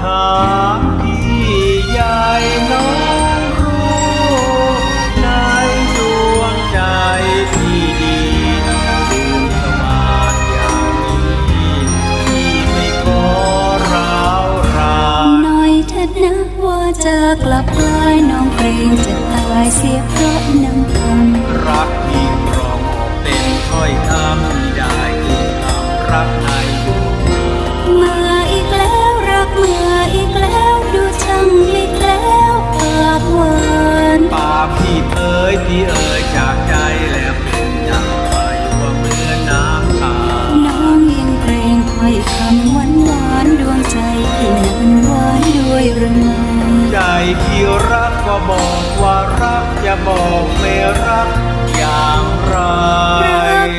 ถามพี่ใหญ่น้องรู้ในดวงใจที่ดีลืมสมาสอย่างนี้ที่ไม่ขอร้าวรานหน่อยเถิดนะว่าจะกลับลายน้องเกรงจะตายเสียเพราะน้ำคำรักพี่ รักก็บอกว่ารักจะบอกไม่รักอย่างไรรัก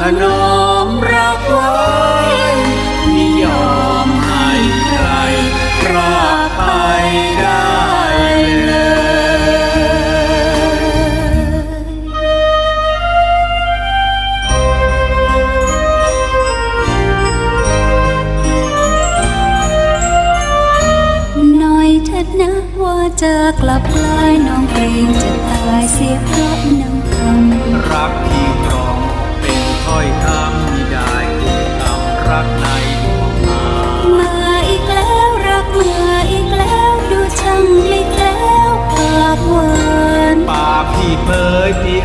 นั้น น่อยเถิดนะว่าจะกลับกลายน้องเกรงจะตายเสียเพราะน้ำคำรักที่ตรองเป็นถ้อยคำที่ได้คือคำรักในดวงมามาอีกแล้วรักมาอีกแล้วดูช่างไม่แล้วปากหวานปากพี่เผยที่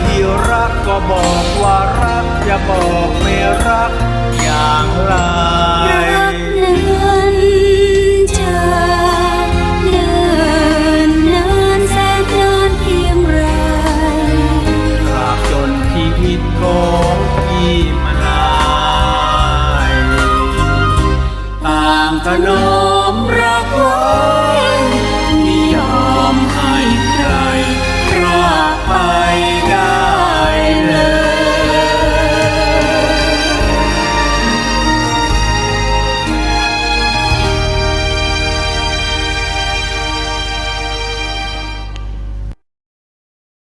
พี่รักก็บอกว่ารักจะบอกไม่รักอย่างไรเดินเนินเจอเดินเนินแสงเนินเพียงไรตาจนขนม